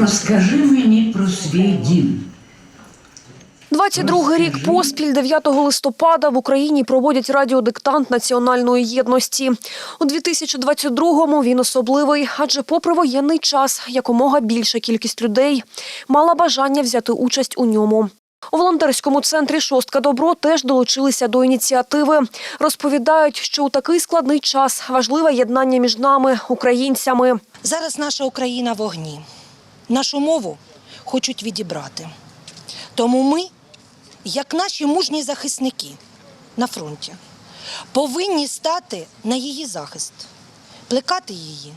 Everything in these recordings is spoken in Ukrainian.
Розкажи мені про свій дім. 22-й рік поспіль 9 листопада в Україні проводять радіодиктант національної єдності. У 2022-му він особливий, адже попри воєнний час якомога більша кількість людей мала бажання взяти участь у ньому. У волонтерському центрі Шостка Добро теж долучилися до ініціативи. Розповідають, що у такий складний час важливе єднання між нами, українцями. Зараз наша Україна в огні. Нашу мову хочуть відібрати. Тому ми, як наші мужні захисники на фронті, повинні стати на її захист, плекати її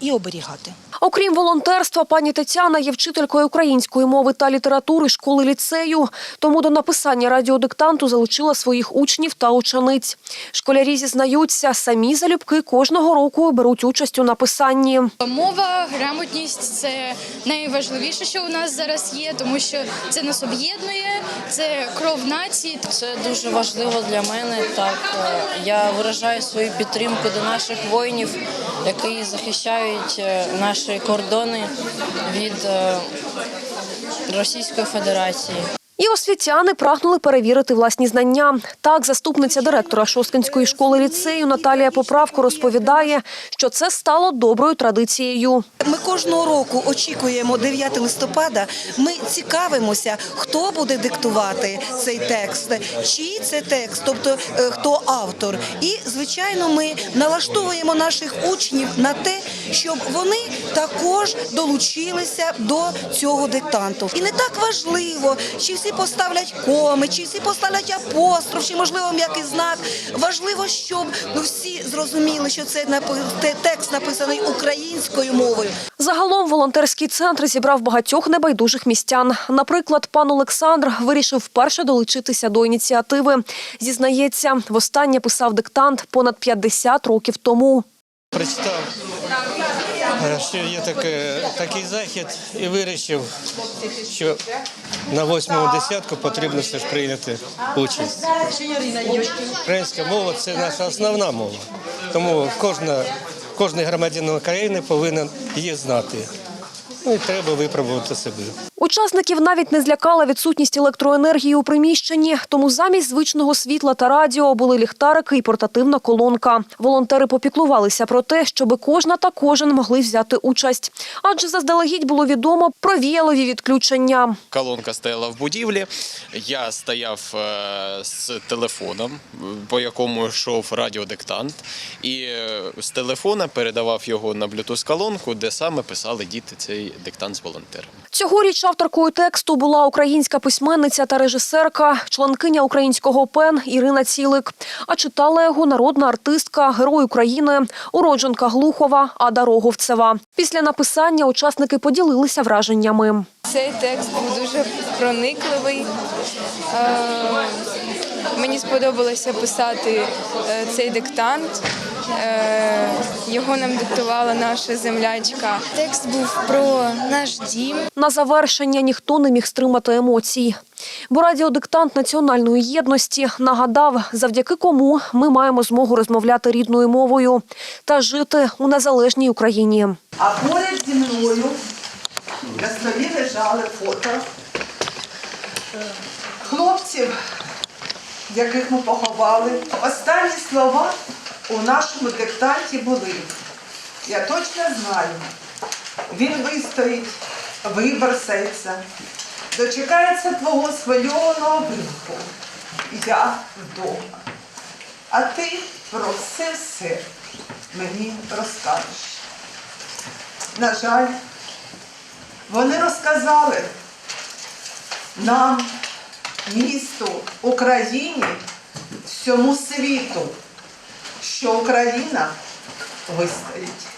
і оберігати. Окрім волонтерства, пані Тетяна є вчителькою української мови та літератури школи ліцею. Тому до написання радіодиктанту залучила своїх учнів та учениць. Школярі зізнаються, самі залюбки кожного року беруть участь у написанні. Мова, грамотність це найважливіше, що у нас зараз є, тому що це нас об'єднує, це кров нації. Це дуже важливо для мене. Так е, я виражаю свою підтримку до наших воїнів, які захищають е, наші кордони від е, Російської Федерації. І освітяни прагнули перевірити власні знання. Так, заступниця директора Шосткинської школи ліцею Наталія Поправко розповідає, що це стало доброю традицією. Ми кожного року очікуємо 9 листопада. Ми цікавимося, хто буде диктувати цей текст, чий це текст, тобто е, хто автор. І звичайно, ми налаштовуємо наших учнів на те, щоб вони також долучилися до цього диктанту. І не так важливо, чи всі поставлять коми, чи всі поставлять апостроф, чи можливо м'який знак. Важливо, щоб ну, всі зрозуміли, що це напи- те- текст написаний українською мовою. Загалом волонтерський центр зібрав багатьох небайдужих містян. Наприклад, пан Олександр вирішив вперше долучитися до ініціативи. Зізнається, востаннє писав диктант понад 50 років тому. Прочитав, що є таке, такий захід, і вирішив, що на восьмому десятку потрібно все ж прийняти участь. Українська мова це наша основна мова. Тому кожна, кожний громадянин України повинен її знати. Ну і треба випробувати себе. Учасників навіть не злякала відсутність електроенергії у приміщенні, тому замість звичного світла та радіо були ліхтарики і портативна колонка. Волонтери попіклувалися про те, щоб кожна та кожен могли взяти участь. Адже заздалегідь було відомо про віялові відключення. Колонка стояла в будівлі. Я стояв е, з телефоном, по якому йшов радіодиктант, і е, з телефона передавав його на Bluetooth колонку, де саме писали діти цей диктант з волонтерами. Цьогоріч авторкою тексту була українська письменниця та режисерка, членкиня українського ПЕН Ірина Цілик. А читала його народна артистка, герой України, уродженка Глухова Ада Роговцева. Після написання учасники поділилися враженнями. Цей текст був дуже проникливий. Е, Мені сподобалося писати е, цей диктант. Е, Його нам диктувала наша землячка. Текст був про наш дім. На завершення ніхто не міг стримати емоцій. Бо радіодиктант національної єдності нагадав, завдяки кому ми маємо змогу розмовляти рідною мовою та жити у незалежній Україні. А поряд зі мною на столі лежали фото е, хлопців, яких ми поховали. Останні слова у нашому диктанті були. Я точно знаю. Він вистоїть, вибор серця, дочекається твого схвильованого вибуху. Я вдома. А ти про все все мені розкажеш. На жаль, вони розказали нам, місту, Україні, всьому світу, що Україна вистоїть.